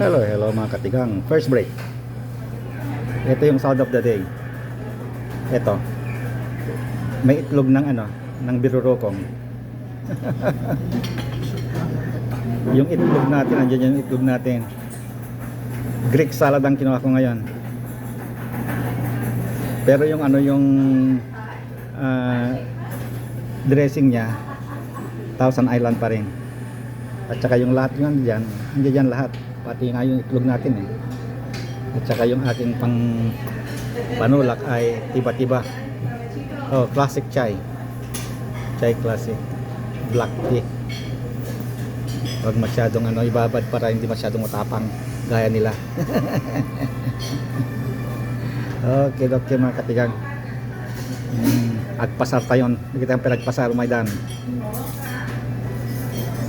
Hello, hello mga katigang. First break. Ito yung sound of the day. Ito. May itlog ng ano, ng birurokong. yung itlog natin, andyan yung itlog natin. Greek salad ang kinuha ko ngayon. Pero yung ano yung ah, dressing niya, Thousand Island pa rin. At saka yung lahat yun dyan, hindi dyan lahat. Pati nga yung itlog natin eh. At saka yung ating pang panulak ay tiba-tiba. Oh, classic chai. Chai classic. Black tea. Huwag masyadong ano, ibabad para hindi masyadong matapang gaya nila. okay, okay mga katigang. Hmm, agpasar tayon. Hindi kita pinagpasar, Maidan.